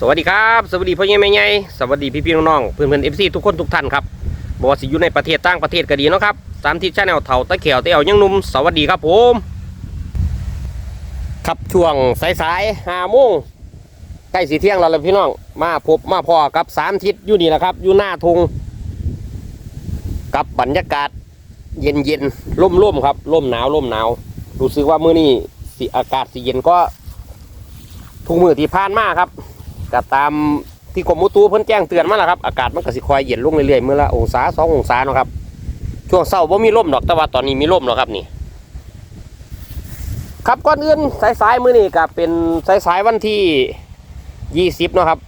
สวัสดีครับสวัสดีพ่อใหญ่แม่ใหญ่สวัสดีพี่พี่น้องๆเพื่อนเพื่อนเอฟซีทุกคนทุกท่านครับบอกว่าสิอยู่ในประเทศต่างประเทศก็ดีเนาะครับสามทิศชาแนลเถ่าตะเขียวเตะเอายังนุ่มสวัสดีครับผมครับช่วงสายๆห้าโมงใกล้สีเที่ยงแล้วล่ะพี่น้องมาพบมาพอกับสามทิศอยู่นี่แหละครับ อยู่หน้าทุงกับบรรยากาศ เย็นเย็นร่มร่มครับร่มหนาวร่มหนาวรู้สึกว่ามื้อนี้สิอากาศสิเย็นก็ทุกมือที่ผ่านมาครับ ก็ตามที่กรมอุตุเพิ่นแจ้งเตือนมาแล้วครับ อากาศมันก็สิคอยเย็นลงเรื่อยๆมื้อละองศาสององศาเนาะครับ ช่วงเช้าบ่มีลมดอกแต่ว่าตอนนี้มีลมแล้วครับนี่ ครับก่อนอื่นสายๆมื้อนี้ก็เป็นสายๆวันที่20เนาะครับ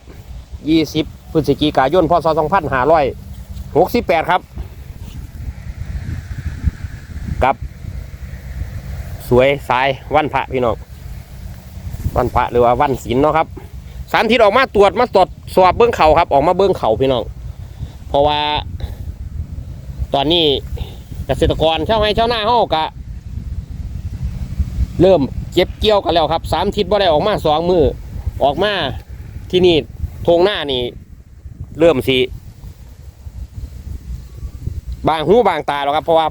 20พฤศจิกายนพศ2568ครับกับ สวยสายวันพระพี่น้องวันพระหรือว่าวันศีลเนาะครับ สารทิศออกมาตรวจมาตรวจสอบเบื้องเขาครับ ออกมาเบื้องเขาพี่น้อง เพราะว่า ตอนนี้เกษตรกรชาวไร่ชาวนาเขากะเริ่มเก็บเกี่ยวกันแล้วครับสามทิศว่ได้ออกมาสองมือออกมาที่นี่ทงหน้านี่ เริ่มสิบางหูบางตาแล้วครับ เพราะว่า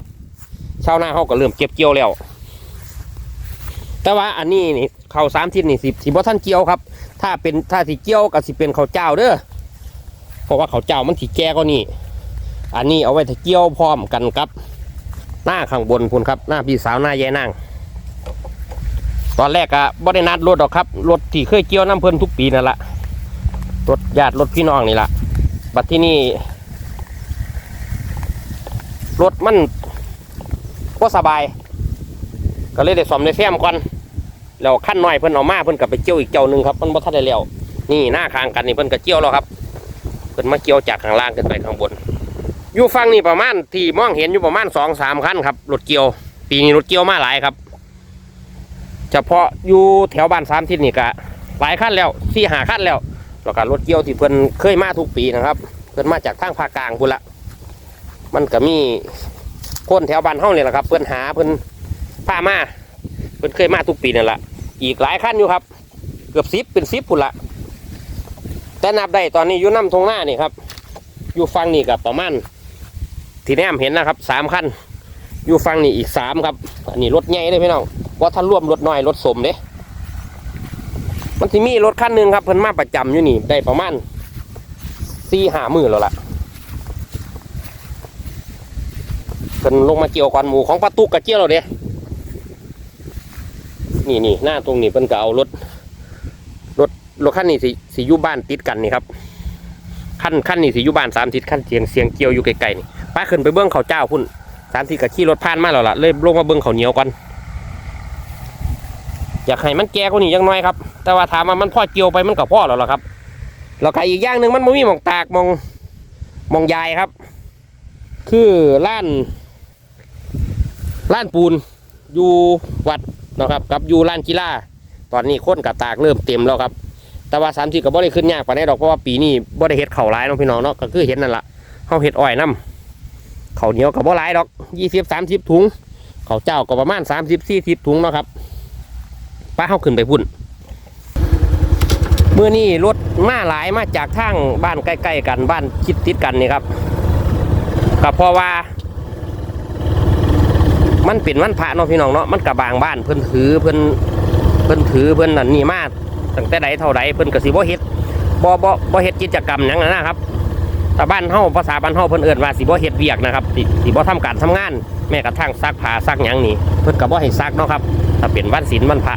ชาวนาเขาก็เริ่มเก็บเกี่ยวแล้ว แต่ว่าอันนี้นี่เขาสามทิศนี่สิสิบ่ท่านเกี่ยวครับ ถ้าเป็นถ้าสิเกี่ยวก็สิเป็นเขาวเจ้าเด้อเพราะว่าเขาวเจ้ามันถีแก่ก็นี่ อันนี้เอาไว้ถ้าเกี่ยวพร้อมกันครับ หน้าข้างบนพุ่นครับ หน้าพี่สาวหน้ายายนางตอนแรกอะบ่ได้นัดรถหรอกครับรถที่เคยเกี่ยวน้ำเพิ่นทุกปีนั่นละรถญาติรถพี่น้องนี่ละบัดที่นี่รถมันก็สบาย ก็เลยได้ซ่อมได้แซมก่อน แล้วขั้นน้อยเพิ่นเอามาเพิ่นกับไปเกี่ยวอีกเจ้าหนึ่งครับมันบ่ทันได้แล้วนี่หน้าคางกันนี่เพิ่นก็เกี่ยวแล้วครับเพิ่นมาเกี่ยวจากข้างล่างขึ้นไปข้างบน อยู่ฝั่งนี่ประมาณที่มองเห็นอยู่ประมาณสองสามคันครับรถเกี่ยว ปีนี้รถเกี่ยวมาหลายครับ เฉพาะอยู่แถวบ้านสามทิศนี่ก็หลายคันแล้วสี่หาคันแล้วแล้วก็รถเกี่ยวที่เพิ่นเคยมาทุกปีนะครับ เพิ่นมาจากทางภาคกลางพุ่นละมันก็มีคนแถวบ้านเฮาเนี่ยแหละครับ เพิ่นหาเพิ่นพามาเพิ่นเคยมาทุกปีนั่นแหละ อีกหลายขั้นอยู่ครับ เกือบสิบเป็นสิบพุ่นละแต่นับได้ตอนนี้อยู่น้ำทงหน้านี่ครับ อยู่ฟังนี่กับประมาณที่แนมเห็นนะครับสามขั้นอยู่ฟังนี่อีกสามครับอันนี้รถใหญ่เลยพี่น้องว่าถ้าร่วมรถน้อยรถสมเด้มันที่มีรถคันหนึ่งครับเพิ่นมาประจำอยู่นี่ได้ประมาณสี่หามือแล้วล่ะเพิ่นลงมาเกี่ยวก่อนหมูของประตูกระเจียวเราเด้ นี่นี่หน้าตรงนี้เพิ่นก็เอารถรถรถคันนี้สิสิอยู่บ้านติดกันนี่ครับขั้นขั้นนี้สิอยู่บ้านสามทิศขั้นเสียงเสียงเกี่ยวอยู่ไกลๆนี่ป้าขึ้นไปเบื้องเขาเจ้าพุ่นสามทิศก็ขี่รถผ่านมาแล้วล่ะเลยลงมาเบื้องเขาเหนียวก่อนอยากให้มันแก่กว่านี้ยังน้อยครับ แต่ว่าถามว่ามันพ่อเกี่ยวไปมันก็พ่อแล้วล่ะครับแล้วก็อีกอย่างหนึ่งมันไม่มีมองตากมองมองยายครับ คือล้านล้านปูนอยู่วัด นะครับกับยู่ลานกีฬาตอนนี้คนกับตากเริ่มเต็มแล้วครับ แต่ว่าสามสิบก็บ่ได้ขึ้นยากปานใดดอกเพราะว่าปีนี้บ่ได้เฮ็ดเข่าวหลายน้องพี่น้องเนาะก็คือเห็นนั่นละเฮาเฮ็ดอ้อยน้ำเข้าเหนียวก็บ่หลายดอกยี่สิบสามสิบถุงเข้าเจ้าก็ประมาณสามสิบสี่สิบถุงเนาะครับป้าเฮาขึ้นไปพุ่นเมื่อนี้รถมาหลายมาจากทางบ้านใกล้ ๆ กันบ้านคิดติดกันนี่ครับก็เพราะว่า มันเป็นวันพระเนาะพี่น้องเนาะมันกับบางบ้านเพิ่นถือเพิ่นเพิ่นถือเพิ่นนั่นนี่มาตั้งแต่ใดเท่าใดเพิ่นก็สิบ่เฮ็ดบ่บ่บ่เฮ็ดกิจกรรมหยังนั้นนะครับแต่บ้านเฮาภาษาบ้านเฮาเพิ่นเอิ้นว่าสิบ่เฮ็ดเวียกนะครับสิสิบ่ทำการทำงาน แม้กระทั่งซักผ้าซักหยังนี่เพิ่นก็บ่ให้ซักเนาะครับถ้าเป็นวันศีลวันพระ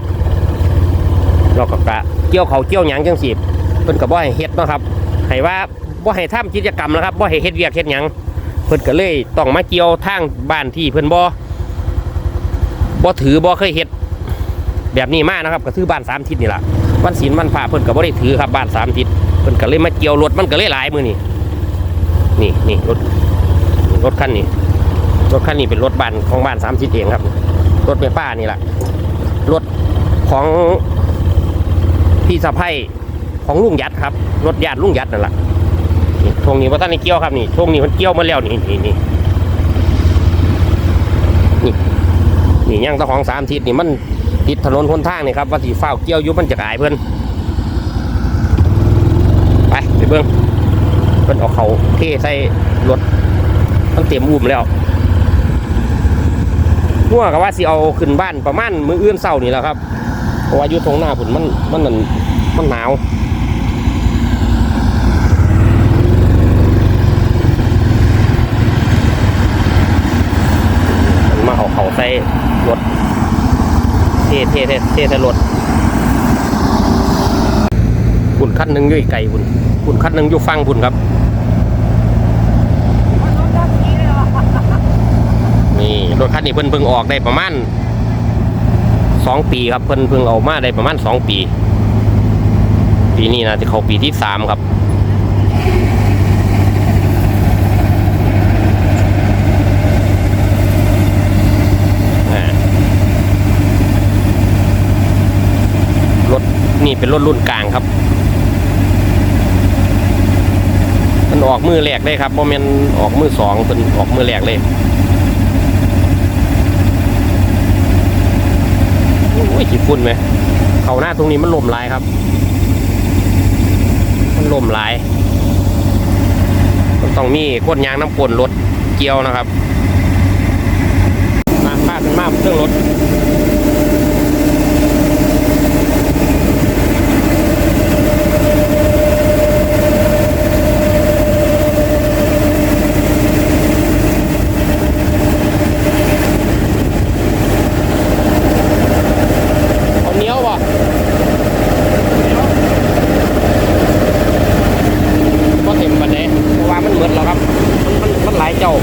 เราก็กะเกี่ยวเขาเกี่ยวหยังจังซี่เพิ่นก็บ่ให้เฮ็ดเนาะครับให้ว่าบ่ให้ทำกิจกรรมนะครับบ่ให้เฮ็ดเวียกเฮ็ดหยังเพิ่นก็เลยต้องมาเกี่ยวทางบ้านที่เพิ่นบ่ บ่ถือบ่เคยเฮ็ดแบบนี้มากนะครับก็คือบ้านสามทิศนี่แหละวันศีลวันพระเพิ่นก็บ่ได้ถือครับบ้านสามทิศเพิ่นก็เลยมาเกี่ยวรถมันก็เลยหลายมือนี่นี่นี่รถรถคันนี้รถคันนี้เป็นรถบ้านของบ้านสามทิศเองครับ รถไฟฟ้านี่แหละรถของพี่สะพ้ายของลุงยัดครับ รถญาติลุงยัดนั่นแหละช่วงนี้ว่าท่านได้เกี่ยวครับนี่ช่วงนี้มันเกี่ยวมาแล้วนี่นี่นี่นี่ ยังตะของสามทิศนี่มันติดถนนคนทางนี่ครับว่าสีฟ้าเกี่ยวยุบมันจะกลายเพื่อนบิ้งเพิ่นเอาเขาเทใส่รถมันเต็มอุ้มแล้วหัวก็ว่าสิเอาขึ้นบ้านประมาณมื้ออื่นเช้านี่แหละครับเพราะว่าอยู่ตรงหน้าผุนมันมันนันมันหนาวมันมาเอาเขาใส่ รถเทเทเทเทใส่รถคุณคันหนึ่งอยู่อีกไกลคุณคุณคันหนึ่งอยู่ฟังคุณครับนี่รถคันนี้เพิ่นเพิ่งออกได้ประมาณสองปีครับเพิ่นเพิ่งเอามาได้ประมาณสองปี ปีนี้นะจะเข้าปีที่สามครับ อ่ารถนี่ เป็นรถรุ่นกลางครับ มันออกมือแรกเลยครับโมเมนออกมือสองเป็นออกมือแรกเลยโอ้ยขี้ฝุ่นไหมเขาหน้าตรงนี้มันลมหลายครับ มันลมหลายมันต้องมีก้นยางน้ำกลนรถเกียวนะครับมาพากันมาเครื่องรถ เอาเหนี้ยวบ่ก็เต็มปันเดเพราะว่ามันเหมือนแล้วครับ มันมันมันหลายเจ้า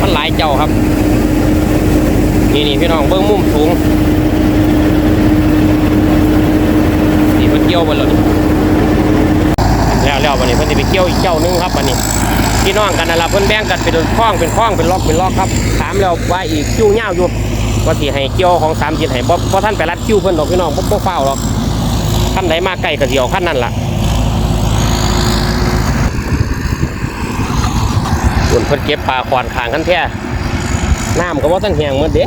มันหลายเจ้าครับ นี่นี่พี่น้องเบิ้งมุมสูง นี่เพิ่นเกี่ยวไปแล้วแล้ววันนี้เพิ่นจะไปเกี่ยวอีกเจ้านึงครับวันนี้พี่น้องกันนั่นละเพิ่นแบ่งกันเป็นคล้องเป็นคล้องเป็นล็อกเป็นล็อกครับถามแล้วว่าอีกคิ้วเงาอยู่ว่าสิให้เกี่ยวของสามจิตให้บ่บ่ท่านไปรัดคิวเพิ่นดอกพี่น้องบ่บ่เฝ้าหรอกขั้นไหนมาใกล้ก็สิเอาขั้นนั้นล่ะส่วนเพิ่นเก็บปลาควานคางคันแท้น้ำก็บ่ทันแห้งหมดเด้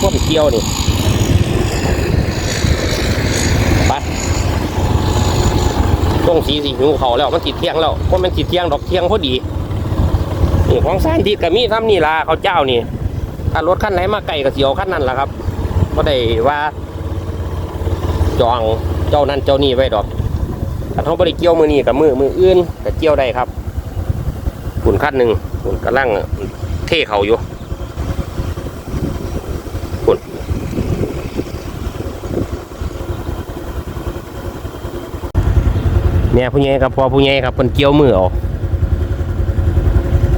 พวกเกี่ยวนี่ไป ตรงสีสิหิวเขาแล้วมันสิเที่ยงแล้วเพราะมันสิเที่ยงดอกเที่ยงพอดีนี่ของสานทิศก็มีซ้ำนี่ล่ะเขาเจ้านี่ถ้ารถขั้นไหนมาไกลก็เสียวขั้นนั้นแหละครับก็ได้ว่าจองเจ้านั้นเจ้านี่ไว้ดอกถ้าเขาบริเกี่ยวมือนี้กับมือมืออื่นก็เกี่ยวได้ครับขุนขั้นหนึ่งขุนกระลังเท่เขาอยู่ เนี่ยผู้ใหญ่ครับพอผู้ใหญ่ครับเป็นเกี่ยวมือเอา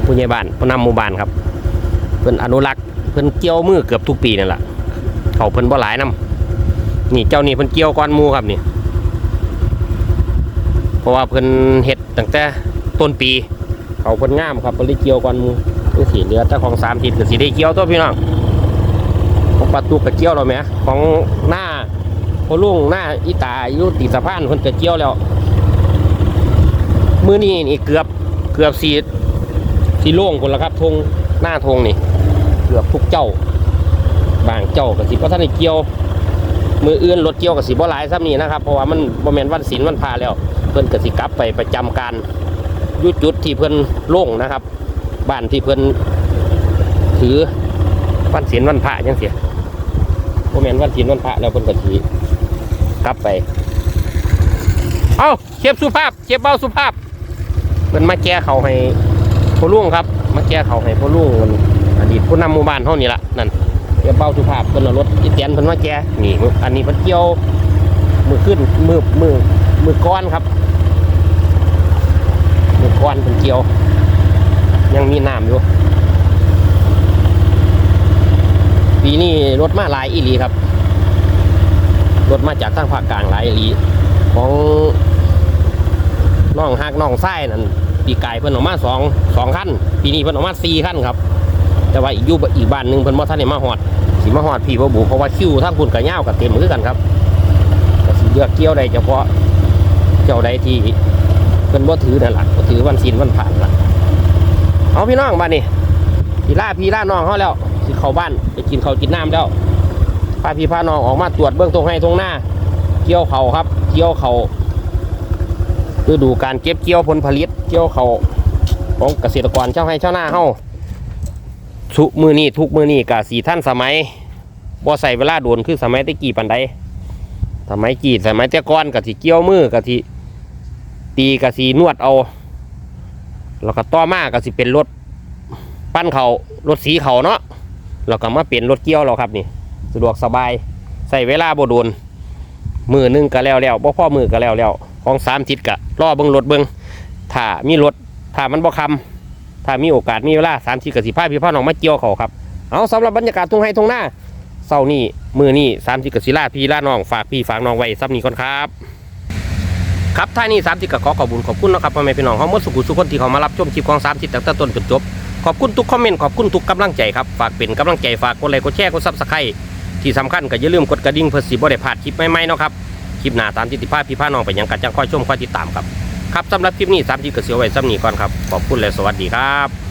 ผู้ใหญ่บ้านผู้นำหมู่บ้านครับเพิ่นอนุรักษ์เพิ่นเกี่ยวมือเกือบทุกปีนั่นแหละเขาเพิ่นบ่หลายนํนี่เจ้านี่เพิ่นเกี่ยวก้อนมูครับนี่ เพราะว่าเพิ่นเฮ็ดตั้งแต่ต้นปี เขาเพิ่นงามครับเพิ่นเลยเกี่ยวก้อนมูคือสีเหลือแต่ของสามทิศก็สิได้เกี่ยวตัวพี่น้องของประตูก็เกี่ยวแล้วแหมของหน้าพอลุงหน้าอีตาอยู่ติสะพานเพิ่นก็เกี่ยวแล้ว มือนี้นี่เกือบเกือบสีสีโล่งคนละครับทงหน้าทงนี่ เกือบทุกเจ้า บางเจ้าก็สิเพราะท่านเกี่ยว มืออื่นรถเกี่ยวกับสิบ่หลายซ้ำนี่นะครับ เพราะว่ามันบ่แมนวันศีลวันพาแล้ว เพิ่อนก็สิกลับไปประจำการยุดจุดที่เพิ่อนโล่งนะครับ บ้านที่เพิ่อนถือวันศีลวันพระจังซี่บ่แมนวันศีลวันพระแล้วเพิ่อนก็สิกลับไป เอาเชฟสุภาพเชฟเบาสุภาพ เพิ่นมาแก้เขาให้พ่อลุงครับ มาแก้เขาให้พ่อลุงมันอดีตผู้นำหมู่บ้านเฮานี่ล่ะนั่นเดี๋ยวเบาสุภาพเพิ่นรถอีเตียนเพิ่นมาแกนี่ออันนี้เพิ่นเกี่ยวมือขึ้นมือมือมือก้อนครับ มือก้อนเพิ่นเกี่ยว ยังมีน้ำอยู่ปีนี้รถมาหลายอีหลีครับรถมาจากทางภาคกลางหลายอีหลีของ น้องฮักน้องไส้นั่นปีกายเพิ่นออกมาสองสองขั้นปีนี้เพิ่นออกมาสี่ขั้นครับ แต่ว่าอีกยู่อีกบ้านหนึ่งเพิ่นบ่ทันได้มาฮอดสิมาฮอดพี่บ่บุเพราะว่าคิวทางพุ่นก็ยาวก็เต็มคือกันครับก็สิเลือกเกี่ยวได้เฉพาะเจ้าใดที่เพิ่นบ่ถือนั่นแหละบ่ถือวันศีลวันผ่านละเอาพี่น้องบ้านนี้สิล่าพี่ล่าน้องเฮาแล้วสิเข้าบ้านไปกินข้าวกินน้ำแล้วพาพี่พาน้องออกมาตรวจเบื้องตรงให้ตรงหน้าเกี่ยวเข่าครับ เกี่ยวเข่า ฤดูการเก็บเกี่ยวผลผลิตเกี่ยวเขาของเกษตรกรเจ้าให้เจ้าหน้าเฮาทุกมือนี้ทุกมือนี้กะสีท่านสมัยบ่ใส่เวลาโดนคือสมัยตะกี้ปันใดสมัยกี้สมัยแต่ก่อนกะสิเกี่ยวมือกะสิตีกะสินวดเอา แล้วก็ต่อมากะสิเป็นรถปั้นเขารถสีเขาเนาะแล้วก็มาเปลี่ยนรถเกี่ยวแล้วครับนี่ สะดวกสบายใส่เวลาบ่โดนมือหนึงก็แล้วแล้วบ่พ่อมือก็แล้วแล้ว ของสามทิศกะรอเบิ่งรถเบิ่งถ้ามีรถถ้ามันบ่คำถ้ามีโอกาสมีเวลาสามทิศกับสิพาพี่พ่อน้องมาเกี่ยวเขาครับเอาสำหรับบรรยากาศทุ่งไห้ทุ่งหน้าเศร้านี่มือนี่สามทิศกับศิลาพี่ลาน้องฝากพี่ฝากน้องไว้ซ้ำนี้ก่อนครับครับท่านี้สามทิศกับขอขอบคุณขอบคุณนะครับพ่อแม่พี่น้องเขาหมดสุขุสุขคนที่เขามารับชมคลิปของสามทิศตั้งแต่ต้นจนจบขอบคุณทุกคอมเมนต์ขอบคุณทุกกำลังใจครับฝากเป็นกำลังใจฝากกดไลค์กดแชร์กดซับสไครต์ที่สำคัญก็อย่าลืมกดกระดิ่งเพื่อสิบ่ได้พลาดคลิปใหม่ๆเนาะครับ คลิปหน้าตามที่ติภาพพี่พาน้องไปยังกันจังค่อยชมค่อยติดตามครับครับสำหรับคลิปนี้สามทีก็เสียวไว้ซ้ำนี้ก่อนครับขอบคุณและสวัสดีครับ